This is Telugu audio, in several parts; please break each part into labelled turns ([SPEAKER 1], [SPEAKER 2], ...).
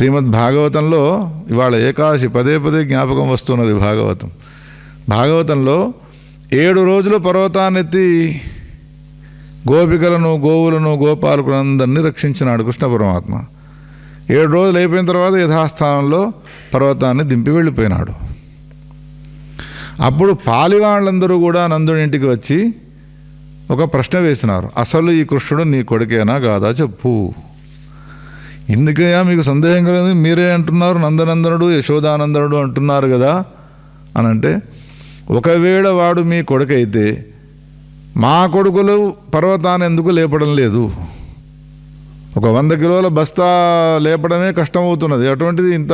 [SPEAKER 1] శ్రీమద్ భాగవతంలో ఇవాళ ఏకాదశి పదే పదే జ్ఞాపకం వస్తున్నది భాగవతం. భాగవతంలో ఏడు రోజులు పర్వతాన్నెత్తి గోపికలను గోవులను గోపాలకులందరినీ రక్షించినాడు కృష్ణ పరమాత్మ. ఏడు రోజులు అయిపోయిన తర్వాత యథాస్థానంలో పర్వతాన్ని దింపి వెళ్ళిపోయినాడు. అప్పుడు పాలివాళ్ళందరూ కూడా నందుని ఇంటికి వచ్చి ఒక ప్రశ్న వేసినారు. అసలు ఈ కృష్ణుడు నీ కొడుకేనా కాదా చెప్పు. ఎందుకయ్యా మీకు సందేహం కలిగింది. మీరే అంటున్నారు నందనందనుడు యశోదానందనుడు అంటున్నారు కదా అని అంటే ఒకవేళ వాడు మీ కొడుకైతే మా కొడుకులు పర్వతాన్ని ఎందుకు లేపడం లేదు? ఒక వంద కిలోల బస్తా లేపడమే కష్టమవుతున్నది. అటువంటిది ఇంత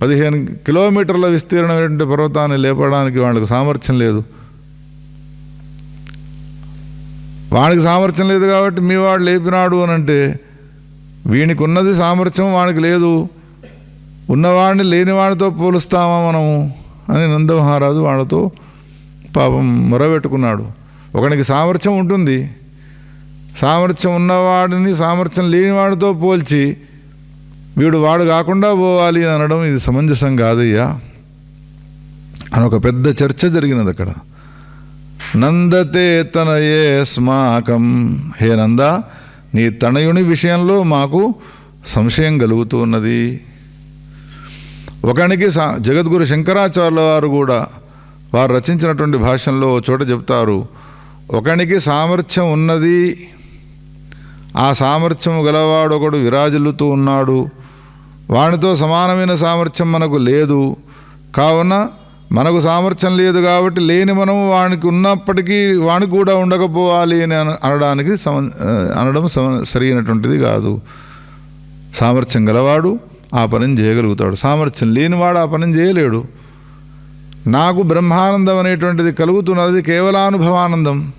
[SPEAKER 1] పదిహేను కిలోమీటర్ల విస్తీర్ణమైనటువంటి పర్వతాన్ని లేపడానికి వాళ్ళకి సామర్థ్యం లేదు. వాడికి సామర్థ్యం లేదు కాబట్టి మీ వాడు లేపినాడు అని అంటే వీనికి ఉన్నది సామర్థ్యం వాడికి లేదు. ఉన్నవాడిని లేనివాడితో పోలుస్తామా మనము? అని నందమహారాజు వాళ్ళతో పాపం మొరబెట్టుకున్నాడు. ఒకనికి సామర్థ్యం ఉంటుంది. సామర్థ్యం ఉన్నవాడిని సామర్థ్యం లేనివాడితో పోల్చి వీడు వాడు కాకుండా పోవాలి అని అనడం ఇది సమంజసం కాదయ్యా. అని ఒక పెద్ద చర్చ జరిగినది అక్కడ. నందతే తనయే స్మాకం. హే నంద నీ తనయుని విషయంలో మాకు సంశయం కలుగుతున్నది ఒకనికి సా జగద్గురు శంకరాచార్యుల వారు కూడా వారు రచించినటువంటి భాషల్లో చోట చెప్తారు ఒకనికి సామర్థ్యం ఉన్నది ఆ సామర్థ్యం గలవాడు ఒకడు విరాజిల్లుతూ ఉన్నాడు వానితో సమానమైన సామర్థ్యం మనకు లేదు కావున మనకు సామర్థ్యం లేదు కాబట్టి లేని మనము వానికి ఉన్నప్పటికీ వానికి కూడా ఉండకపోవాలి అని అనడానికి సమ అనడం సమ సరైనటువంటిది కాదు. సామర్థ్యం గలవాడు ఆ పనిని చేయగలుగుతాడు. సామర్థ్యం లేనివాడు ఆ పనిని చేయలేడు. నాకు బ్రహ్మానందం అనేటువంటిది కలుగుతున్నది కేవల అనుభవానందం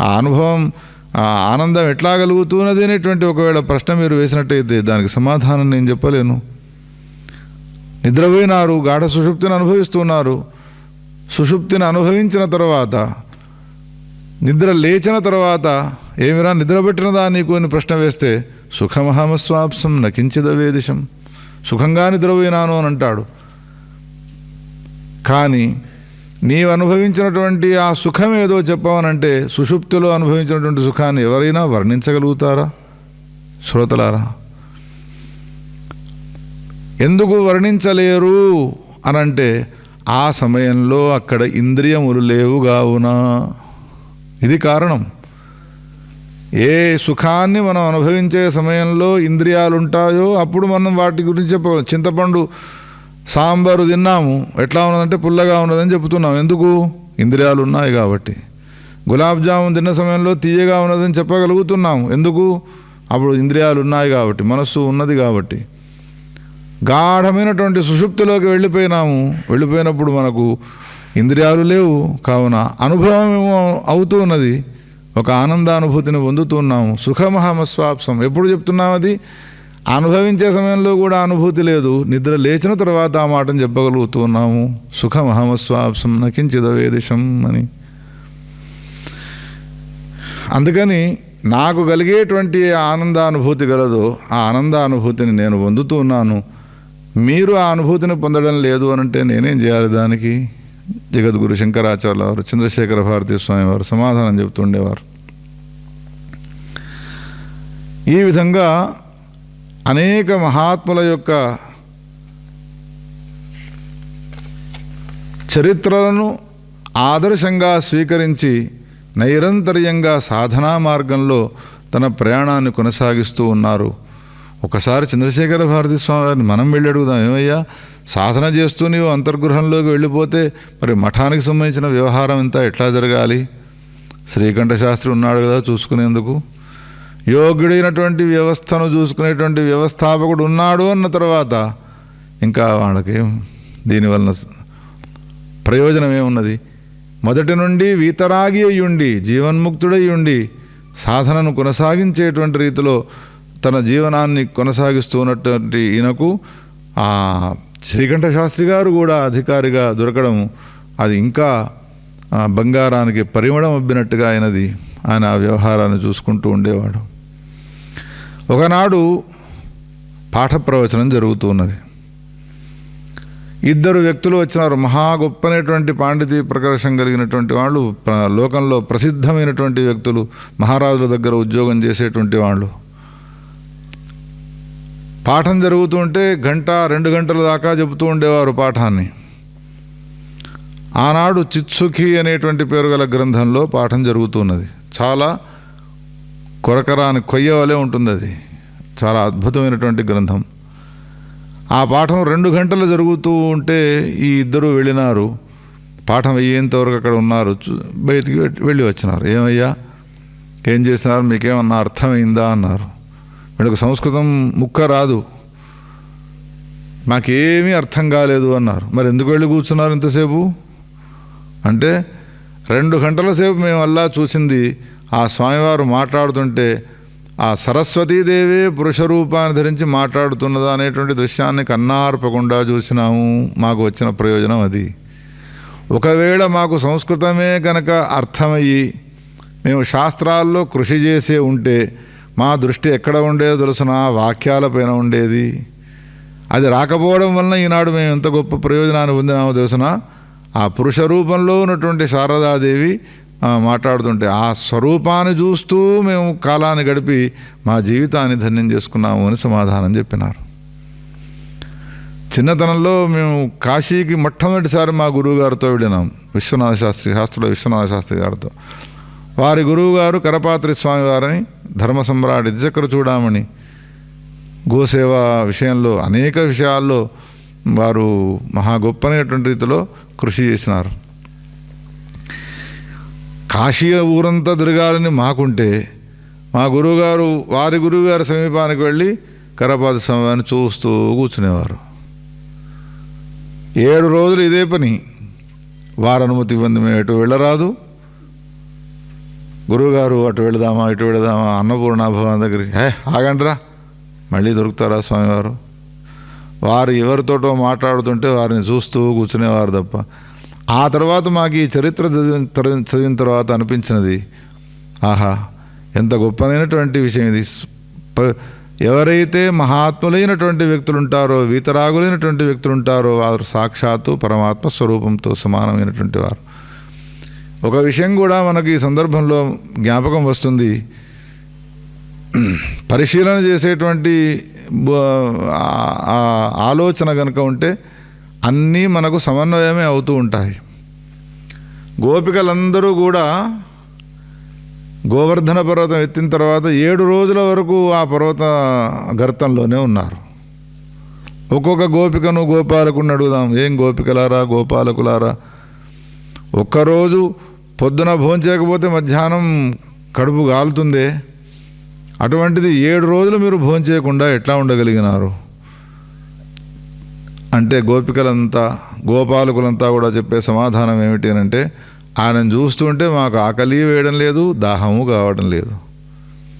[SPEAKER 1] ఆ అనుభవం ఆ ఆనందం ఎట్లా కలుగుతున్నది అనేటువంటి ఒకవేళ ప్రశ్న మీరు వేసినట్టయితే దానికి సమాధానం నేను చెప్పలేను. నిద్రపోయినారు గాఢ సుషుప్తిని అనుభవిస్తున్నారు. సుషుప్తిని అనుభవించిన తర్వాత నిద్ర లేచిన తర్వాత ఏమిరా నిద్రపెట్టినదా నీకు అని ప్రశ్న వేస్తే సుఖమహమస్వాప్సం నకించిదవేదిశం సుఖంగా నిద్రపోయినాను అని అంటాడు. కానీ నీవు అనుభవించినటువంటి ఆ సుఖం ఏదో చెప్పవనంటే సుషుప్తిలో అనుభవించినటువంటి సుఖాన్ని ఎవరైనా వర్ణించగలుగుతారా? శ్రోతలారా ఎందుకు వర్ణించలేరు? అనంటే ఆ సమయంలో అక్కడ ఇంద్రియములు లేవు కావున ఇది కారణం. ఏ సుఖాన్ని మనం అనుభవించే సమయంలో ఇంద్రియాలు ఉంటాయో అప్పుడు మనం వాటి గురించి చెప్ప చింతపండు సాంబారు తిన్నాము. ఎట్లా ఉన్నదంటే పుల్లగా ఉన్నదని చెప్తున్నాం. ఎందుకు? ఇంద్రియాలు ఉన్నాయి కాబట్టి. గులాబ్ జామున్ తిన్న సమయంలో తీయగా ఉన్నదని చెప్పగలుగుతున్నాము. ఎందుకు? అప్పుడు ఇంద్రియాలు ఉన్నాయి కాబట్టి మనస్సు ఉన్నది కాబట్టి. గాఢమైనటువంటి సుషుప్తిలోకి వెళ్ళిపోయినాము. వెళ్ళిపోయినప్పుడు మనకు ఇంద్రియాలు లేవు. కావున అనుభవం ఏమో అవుతూ ఉన్నది. ఒక ఆనందానుభూతిని పొందుతున్నాము సుఖమహమస్వాప్సం. ఎప్పుడు చెప్తున్నాం అది? అనుభవించే సమయంలో కూడా అనుభూతి లేదు. నిద్ర లేచిన తర్వాత ఆ మాటను చెప్పగలుగుతున్నాము సుఖమహమస్వాప్సం నకించిదవేదిషం అని. అందుకని నాకు కలిగేటువంటి ఆనందానుభూతి గలదో ఆ ఆనందానుభూతిని నేను పొందుతున్నాను మీరు ఆ అనుభూతిని పొందడం లేదు అని అంటే నేనేం చేయాలి దానికి? జగద్గురు శంకరాచార్యుల వారు చంద్రశేఖర భారతీ స్వామి వారు సమాధానం చెబుతుండేవారు. ఈ విధంగా అనేక మహాత్ముల యొక్క చరిత్రలను ఆదర్శంగా స్వీకరించి నైరంతర్యంగా సాధనా మార్గంలో తన ప్రయాణాన్ని కొనసాగిస్తూ ఉన్నారు. ఒకసారి చంద్రశేఖర భారతి స్వామి గారిని మనం వెళ్ళి అడుగుదాం ఏమయ్యా సాధన చేస్తూ నీవు అంతర్గృహంలోకి వెళ్ళిపోతే మరి మఠానికి సంబంధించిన వ్యవహారం అంతా ఎట్లా జరగాలి? శ్రీకంఠ శాస్త్రి ఉన్నాడు కదా చూసుకునేందుకు. యోగ్యుడైనటువంటి వ్యవస్థను చూసుకునేటువంటి వ్యవస్థాపకుడు ఉన్నాడు అన్న తర్వాత ఇంకా వాళ్ళకి దీనివలన ప్రయోజనం ఏమున్నది? మొదటి నుండి వీతరాగి అయ్యుండి జీవన్ముక్తుడై ఉండి సాధనను కొనసాగించేటువంటి రీతిలో తన జీవనాన్ని కొనసాగిస్తున్నటువంటి ఈయనకు ఆ శ్రీకంఠ శాస్త్రి గారు కూడా అధికారిగా దొరకడం అది ఇంకా బంగారానికి పరిమళం అబ్బినట్టుగా అయినది ఆయన ఆ వ్యవహారాన్ని చూసుకుంటూ ఉండేవాడు. ఒకనాడు పాఠ ప్రవచనం జరుగుతూ ఉన్నది. ఇద్దరు వ్యక్తులు వచ్చినారు. మహా గొప్పనేటువంటి పాండితీ ప్రకర్షం కలిగినటువంటి వాళ్ళు లోకంలో ప్రసిద్ధమైనటువంటి వ్యక్తులు మహారాజుల దగ్గర ఉద్యోగం చేసేటువంటి వాళ్ళు. పాఠం జరుగుతుంటే గంట రెండు గంటల దాకా చెబుతూ ఉండేవారు పాఠాన్ని. ఆనాడు చిత్సుఖి అనేటువంటి పేరు గల గ్రంథంలో పాఠం జరుగుతున్నది. చాలా కొరకరాని కొయ్య వలె ఉంటుంది అది చాలా అద్భుతమైనటువంటి గ్రంథం. ఆ పాఠం రెండు గంటలు జరుగుతూ ఉంటే ఈ ఇద్దరు వెళ్ళినారు. పాఠం అయ్యేంతవరకు అక్కడ ఉన్నారు. చూ- బయటికి వెళ్ళి వచ్చినారు. ఏమయ్యా? ఏం చేసినారు? మీకేమన్నా అర్థమైందా? అన్నారు. వీళ్ళకు సంస్కృతం ముక్క రాదు. మాకేమీ అర్థం కాలేదు అన్నారు. మరి ఎందుకు వెళ్ళి కూర్చున్నారు ఇంతసేపు? అంటే రెండు గంటల సేపు మేము అల్లా చూసింది ఆ స్వామివారు మాట్లాడుతుంటే ఆ సరస్వతీదేవే పురుష రూపాన్ని ధరించి మాట్లాడుతున్నదా అనేటువంటి దృశ్యాన్ని కన్నార్పకుండా చూసినాము. మాకు వచ్చిన ప్రయోజనం అది. ఒకవేళ మాకు సంస్కృతమే కనుక అర్థమయ్యి మేము శాస్త్రాల్లో కృషి చేసే ఉంటే మా దృష్టి ఎక్కడ ఉండేదో తెలుసిన వాక్యాలపైన ఉండేది. అది రాకపోవడం వలన ఈనాడు మేము ఎంత గొప్ప ప్రయోజనాన్ని పొందినామో తెలుసిన ఆ పురుష రూపంలో ఉన్నటువంటి శారదాదేవి మాట్లాడుతుంటే ఆ స్వరూపాన్ని చూస్తూ మేము కాలాన్ని గడిపి మా జీవితాన్ని ధన్యం చేసుకున్నాము అని సమాధానం చెప్పినారు. చిన్నతనంలో మేము కాశీకి మొట్టమొదటిసారి మా గురువు గారితో వెళ్ళినాం విశ్వనాథ శాస్త్రి శాస్త్రుల విశ్వనాథ శాస్త్రి గారితో. వారి గురువుగారు కరపాత్రి స్వామి వారని ధర్మ సమ్రాట్ ఇద్దరు చూడమని గోసేవ విషయంలో అనేక విషయాల్లో వారు మహా గొప్పనైనటువంటి రీతిలో కృషి చేసినారు. కాశీ ఊరంతా తిరగాలని మాకుంటే మా గురువుగారు వారి గురువుగారి సమీపానికి వెళ్ళి కరపాత స్వామివారిని చూస్తూ కూర్చునేవారు. ఏడు రోజులు ఇదే పని. వారి అనుమతి ఇవ్వండి మేము ఎటు వెళ్ళరాదు. గురువుగారు అటు వెళదామా ఇటు వెళదామా అన్నపూర్ణ భవన్ దగ్గరికి. హే ఆగండ్రా. మళ్ళీ దొరుకుతారా స్వామివారు? వారు ఎవరితోటో మాట్లాడుతుంటే వారిని చూస్తూ కూర్చునేవారు తప్ప. ఆ తర్వాత మాకు ఈ చరిత్ర చదివిన చదివిన తర్వాత అనిపించినది ఆహా ఎంత గొప్పనైనటువంటి విషయం ఇది. ప- ఎవరైతే మహాత్ములైనటువంటి వ్యక్తులు ఉంటారో వీతరాగులైనటువంటి వ్యక్తులు ఉంటారో వారు సాక్షాత్తు పరమాత్మ స్వరూపంతో సమానమైనటువంటి వారు. ఒక విషయం కూడా మనకి ఈ సందర్భంలో జ్ఞాపకం వస్తుంది. పరిశీలన చేసేటువంటి బ- ఆలోచన కనుక ఉంటే అన్నీ మనకు సమన్వయమే అవుతూ ఉంటాయి. గోపికలందరూ కూడా గోవర్ధన పర్వతం ఎత్తిన తర్వాత ఏడు రోజుల వరకు ఆ పర్వత గర్తంలోనే ఉన్నారు. ఒక్కొక్క గోపికను గోపాలకుని అడుగుదాం ఏం గోపికలారా గోపాలకులారా? ఒక్కరోజు పొద్దున భోంచేయకపోతే మధ్యాహ్నం కడుపు గాలుతుంది. అటువంటిది ఏడు రోజులు మీరు భోంచేయకుండా ఎట్లా ఉండగలిగినారు? అంటే గోపికలంతా గోపాలకులంతా కూడా చెప్పే సమాధానం ఏమిటి అని అంటే ఆయన చూస్తుంటే మాకు ఆకలి వేయడం లేదు దాహము కావడం లేదు.